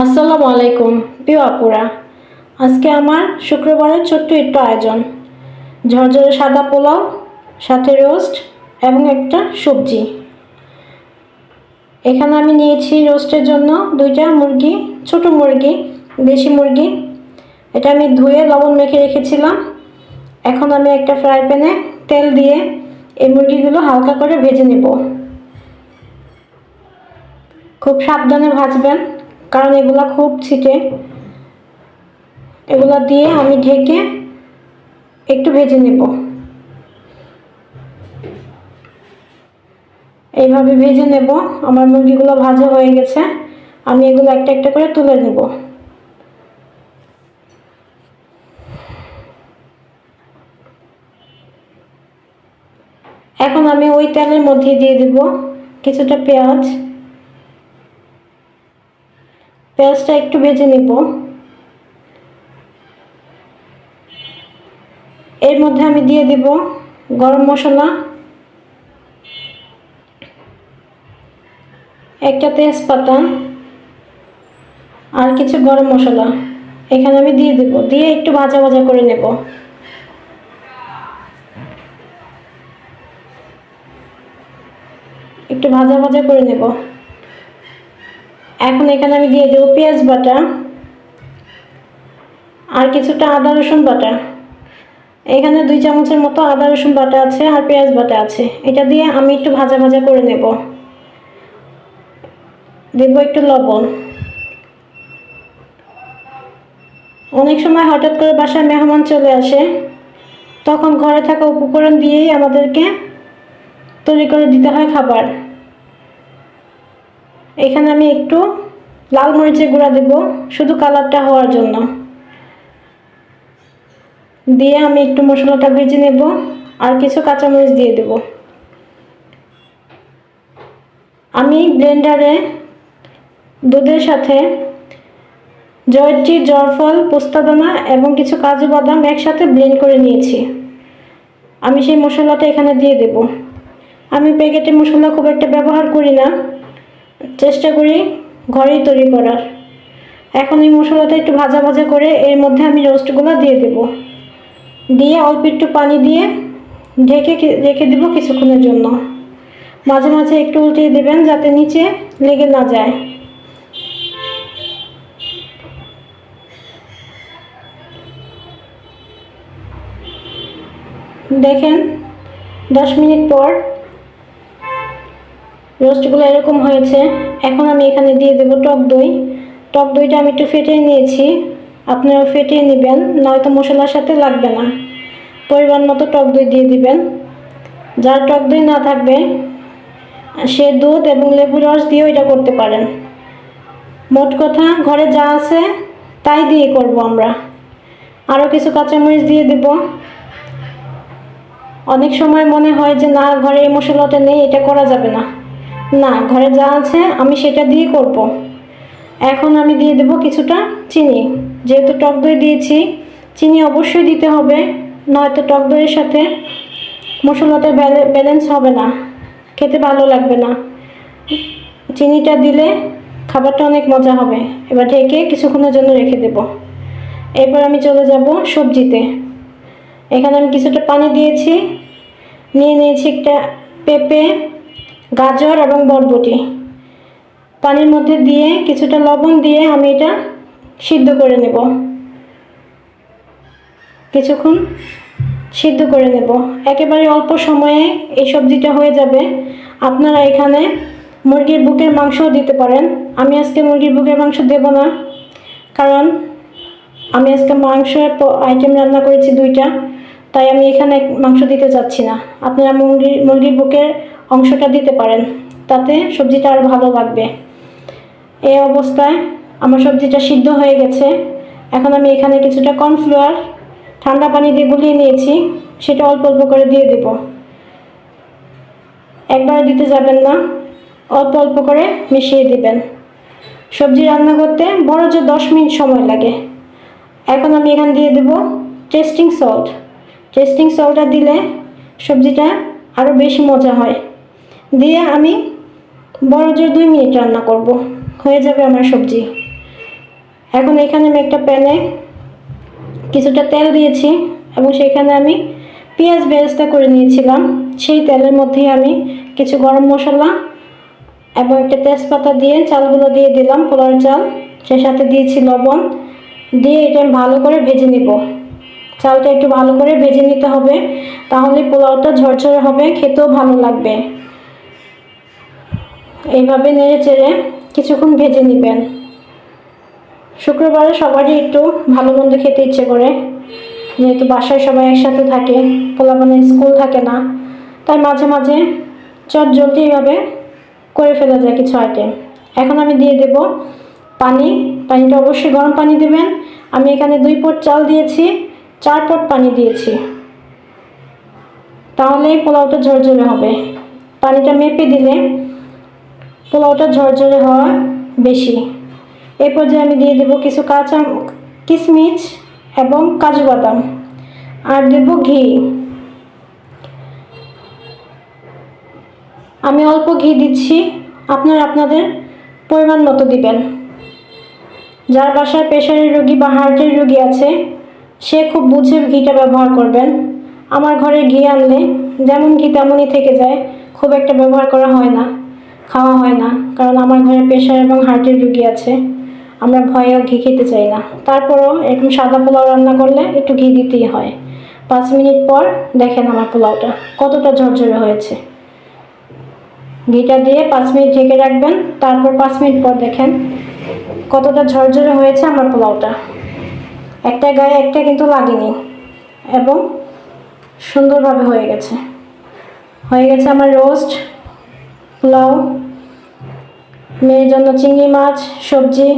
আসসালামু আলাইকুম, প্রিয় আপুরা। আজকে আমার শুক্রবারের ছোট্ট একটু আয়োজন। ঝরঝরে সাদা পোলাও, সাথে রোস্ট এবং একটা সবজি। এখানে আমি নিয়েছি রোস্টের জন্য দুইটা মুরগি, ছোট মুরগি, দেশি মুরগি। এটা আমি ধুয়ে লবণ মেখে রেখেছিলাম। এখন আমি একটা ফ্রাই প্যানে তেল দিয়ে এই মুরগিগুলো হালকা করে ভেজে নেব। খুব সাবধানে ভাজবেন। কারণ এগুলা খুব ছিটে। এগুলা দিয়ে আমি ঢেকে একটু ভেজে নেব। এইভাবে ভেজে নেব। আমার মুরগিগুলো ভাজা হয়ে গেছে। আমি এগুলো একটা একটা করে তুলে নেব। এখন আমি ওই তেলের মধ্যে দিয়ে দেব কিছুটা পেঁয়াজ। পেঁয়াজটা একটু ভেজে নিব। এর মধ্যে আমি দিয়ে দিব গরম মশলা, একটা তেজপাতা আর কিছু গরম মশলা। এখানে আমি দিয়ে দেব, দিয়ে একটু ভাজা ভাজা করে নেব। একটু ভাজা ভাজা করে নেব। এখন এখানে আমি দিয়ে দেবো পেঁয়াজ বাটা আর কিছুটা আদা রসুন বাটা। এখানে দুই চামচের মতো আদা রসুন বাটা আছে আর পেঁয়াজ বাটা আছে। এটা দিয়ে আমি একটু ভাজা ভাজা করে নেব। দেবো একটু লবণ। অনেক সময় হঠাৎ করে বাসায় মেহমান চলে আসে। তখন ঘরে থাকা উপকরণ দিয়েই আমাদেরকে তৈরি করে দিতে হয় খাবার। এখানে আমি একটু লাল মরিচের গুঁড়া দেব, শুধু কালারটা হওয়ার জন্য। দিয়ে আমি একটু মশলাটা ভেজে নেব, আর কিছু কাঁচামরিচ দিয়ে দেব। আমি ব্লেন্ডারে দুধের সাথে জয়ত্রী জয়ফল পোস্তাদানা এবং কিছু কাজু বাদাম একসাথে ব্লেন্ড করে নিয়েছি। আমি সেই মশলাটা এখানে দিয়ে দেব। আমি প্যাকেটে মশলা খুব একটা ব্যবহার করি না। চেষ্টা করি ঘরেই তৈরি করার। এখন এই মশলাটা একটু ভাজা ভাজা করে এর মধ্যে আমি রোস্টগুলো দিয়ে দেব। দিয়ে অল্প একটু পানি দিয়ে ঢেকে রেখে দেবো কিছুক্ষণের জন্য। মাঝে মাঝে একটু উল্টিয়ে দেবেন যাতে নিচে লেগে না যায়। দেখেন, দশ মিনিট পর রোস্টগুলো এরকম হয়েছে। এখন আমি এখানে দিয়ে দেবো টক দই। টক দইটা আমি একটু ফেটিয়ে নিয়েছি। আপনারা ফেটিয়ে নেবেন, নয়তো মশলার সাথে লাগবে না। পরিমাণ মতো টক দই দিয়ে দিবেন। যার টক দই না থাকবে, সে দুধ এবং লেবু রস দিয়েও এটা করতে পারেন। মোট কথা, ঘরে যা আছে, তাই দিয়ে করব আমরা। আরও কিছু কাঁচামরিচ দিয়ে দিব। অনেক সময় মনে হয় যে, না, ঘরে এই মশলাটা নেই, এটা করা যাবে না। না, ঘরে যা আছে আমি সেটা দিয়ে করব। এখন আমি দিয়ে দেব কিছুটা চিনি। যেহেতু টক দই দিয়েছি, চিনি অবশ্যই দিতে হবে, নয়তো টক দইয়ের সাথে মশলাটা ব্যালেন্স হবে না, খেতে ভালো লাগবে না। চিনিটা দিলে খাবারটা অনেক মজা হবে। এবার ঢেকে কিছুক্ষণের জন্য রেখে দেব। এরপর আমি চলে যাব সবজিতে। এখানে আমি কিছুটা পানি দিয়েছি, নিয়ে নিয়েছি একটা পেঁপে গাজর এবং বরবটি। পানির মধ্যে দিয়ে কিছুটা লবণ দিয়ে আমি এটা সিদ্ধ করে নেব। কিছুক্ষণ সিদ্ধ করে নেব। একেবারে অল্প সময়ে এই সবজিটা হয়ে যাবে। আপনারা এখানে মুরগির বুকের মাংসও দিতে পারেন। আমি আজকে মুরগির বুকের মাংস দেব না, কারণ আমি আজকে মাংসের আইটেম রান্না করেছি দুইটা, তাই আমি এখানে মাংস দিতে চাচ্ছি না। আপনারা মুরগির মুরগির বুকের অংশটা দিতে পারেন। তাতে সবজিটা আরও ভালো লাগবে। এই অবস্থায় আমার সবজিটা সিদ্ধ হয়ে গেছে। এখন আমি এখানে কিছুটা কর্নফ্লাওয়ার, ঠান্ডা পানি দিয়ে গুলিয়ে নিয়েছি। সেটা অল্প অল্প করে দিয়ে দেব। একবারে দিতে যাবেন না। অল্প অল্প করে মিশিয়ে দিবেন। সবজি রান্না করতে বড় যে দশ মিনিট সময় লাগে। এখন আমি এখানে দিয়ে দেব টেস্টিং সল্ট। টেস্টিং সল্টটা দিলে সবজিটা আরও বেশি মজা হয়। দিয়ে আমি বড় জোর দুই মিনিট রান্না করব। হয়ে যাবে আমার সবজি। এখন এখানে আমি একটা প্যানে কিছুটা তেল দিয়েছি এবং সেখানে আমি পেঁয়াজ বেরেস্তা করে নিয়েছিলাম। সেই তেলের মধ্যেই আমি কিছু গরম মশলা এবং একটা তেজপাতা দিয়ে চালগুলো দিয়ে দিলাম পোলার চাল। সেই সাথে দিয়েছি লবণ। দিয়ে এটা আমি ভালো করে ভেজে নিব। চালটা একটু ভালো করে ভেজে নিতে হবে। তাহলে পোলাওটা ঝরঝরে হবে, খেতেও ভালো লাগবে। এইভাবে নেড়ে চেড়ে কিছুক্ষণ ভেজে নেবেন। শুক্রবারে সবারই একটু ভালো মন্দ খেতে ইচ্ছে করে। যেহেতু বাসায় সবাই একসাথে থাকে, পোলাপানের স্কুল থাকে না, তাই মাঝে মাঝে চট জলদি এইভাবে করে ফেলা যায় কিছু আইটেম। এখন আমি দিয়ে দেব পানি। পানিটা অবশ্যই গরম পানি দেবেন। আমি এখানে দুই পট চাল দিয়েছি, চার পট পানি দিয়েছি। তাহলে পোলাওটা ঝরঝরে হবে। পানিটা মেপে দিলে পোলাওটা ঝরঝরে হওয়া বেশি। এই পর্যায়ে আমি দিয়ে দেবো কিছু কাঁচা কিশমিশ এবং কাজু বাদাম। আর দেব ঘি। আমি অল্প ঘি দিচ্ছি। আপনারা আপনাদের পরিমাণ মতো দিবেন। যার বাসায় প্রেশারের রোগী বা হার্টের রোগী আছে, সে খুব বুঝে ঘিটা ব্যবহার করবেন। আমার ঘরে ঘি আনলে যেমন ঘি তেমনই থেকে যায়, খুব একটা ব্যবহার করা হয় না। খাওয়া হয় না, কারণ আমার ঘরে প্রেশার এবং হার্টের রুগী আছে। আমরা ভয়েও ঘি খেতে চাই না। তারপরও এরকম সাদা পোলাও রান্না করলে একটু ঘি দিতেই হয়। পাঁচ মিনিট পর দেখেন আমার পোলাওটা কতটা ঝরঝরে হয়েছে। ঘিটা দিয়ে পাঁচ মিনিট ঢেকে রাখবেন, তারপর পাঁচ মিনিট পর দেখেন কতটা ঝরঝরে হয়েছে আমার পোলাওটা। একটা গায়ে একটা কিন্তু লাগেনি এবং সুন্দরভাবে হয়ে গেছে। হয়ে গেছে আমার রোস্ট। পোলাও মেয়ের জন্য চিংড়ি মাছ সবজি